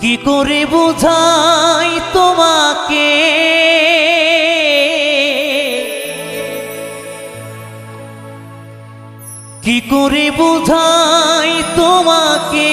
কি করে বোঝাই তোমাকে? কি করে বোঝাই তোমাকে?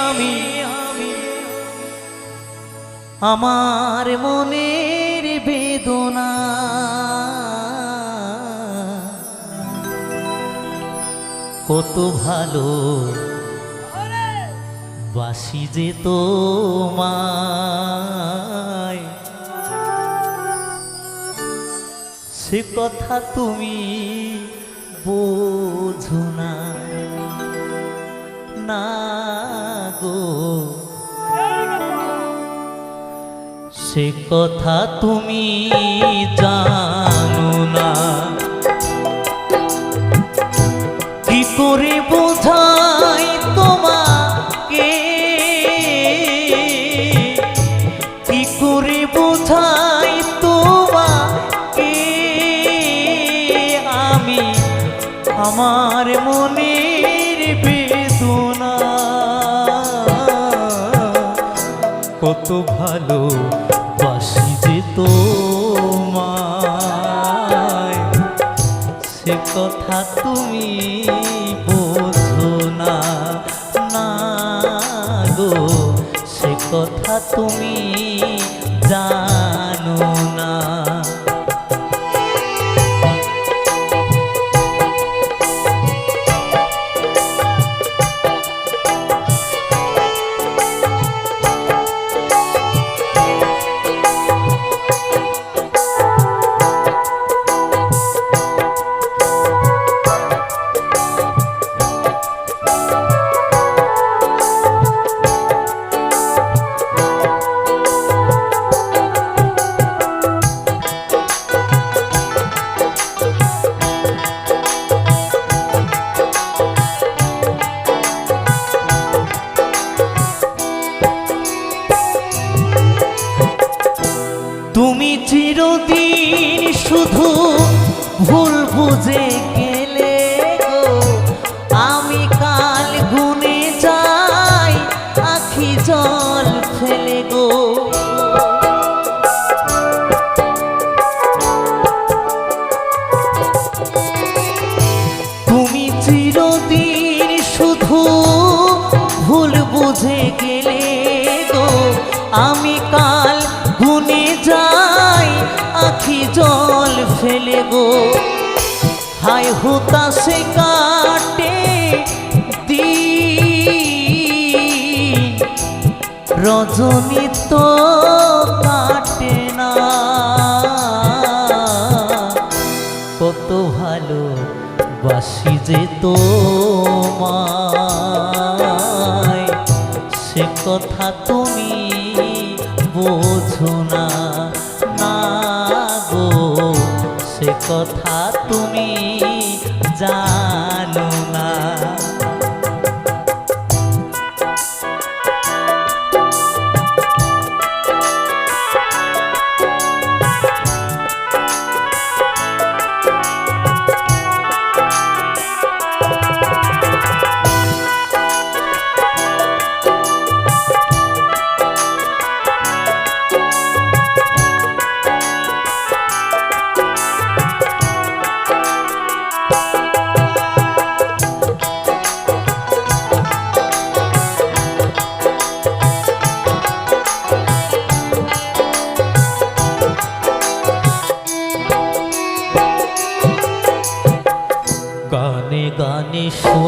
আমি আমি, আমার মনের বেদনা। কত ভালো বাসি যে তোমায়। সে কথা তুমি বোঝো না। না গো। সে কথা তুমি জানো না। কি করে আমার মনের বেদনা কত ভালো বাসি যে তোমায়। সে কথা তুমি বোঝো না না গো। সে কথা তুমি জানো। তুমি চিরদিন শুধু ভুল বুঝে গেলে গো। আমি কাল গুনে যাই, আখি জল ফেলে গো। তুমি চিরদিন শুধু ভুল বুঝে গেলে গো। আমি কাল গো হায় হুতাশে কাটে দিন। রজনী তো কাটে না। কত ভালো বাসি যে তোমায়। সে কথা তুমি বোঝো না। কথা তুমি জানো না।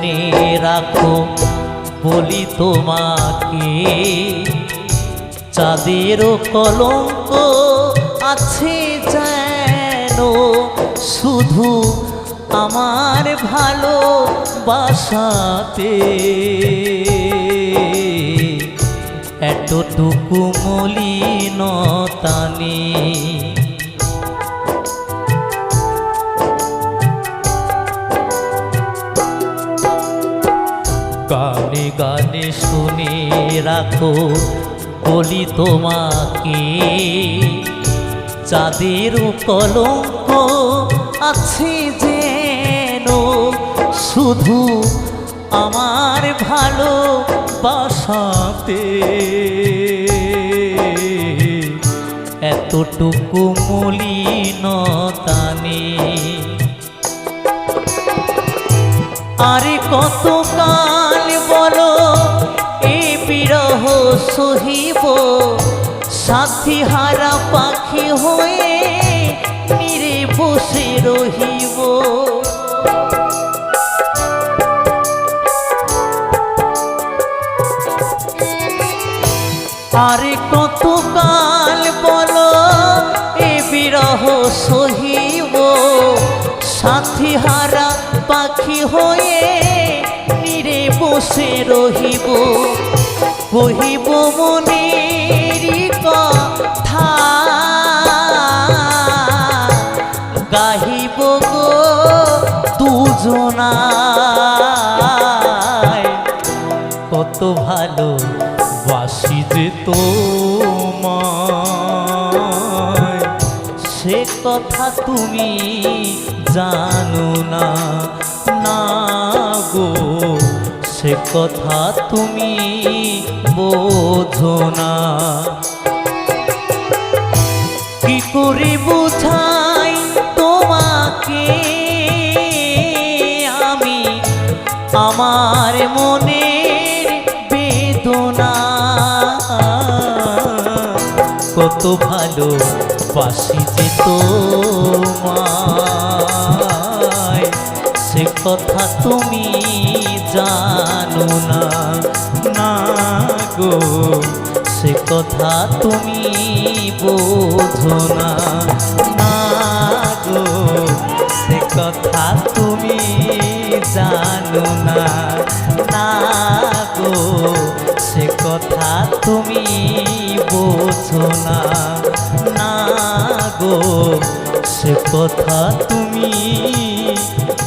শুনে রাখো, বলি তোমাকে। চাঁদেরও কলঙ্ক আছে যেন, শুধু আমার ভালো বাসাতে এতটুকু মলিনতা নেই। গানে গানে শুনে রাখো, বলি তোমাকে, চাঁদের কলঙ্ক আছে যেন শুধু আমার ভালো বাসাতে এতটুকু মলিনতা নেই আরে কত কাল বলো এ বিরহ সহিব। সাথী হারা পাখি হয়ে নিরে বসে রহিব। আরে কত কাল বলো এ বিরহ সহিব। সাথী হারা পাখি হয়ে বসে রহিব, কহিব মনেরই কথা। গাহিব গো দুজনায় কত ভালো বাসি যে তোমায়। সে কথা তুমি জানো না। সে কথা তুমি বোঝো না। কি করে বুঝাই তোমাকে? আমি আমার মনের বেদনা। কত ভালো বাসি যে তোমায়। সে কথা তুমি জানো না না গো, সে কথা তুমি বোঝো না। না গো, সে কথা তুমি জানো না। না গো, সে কথা তুমি বোঝো না। না গো, সে কথা তুমি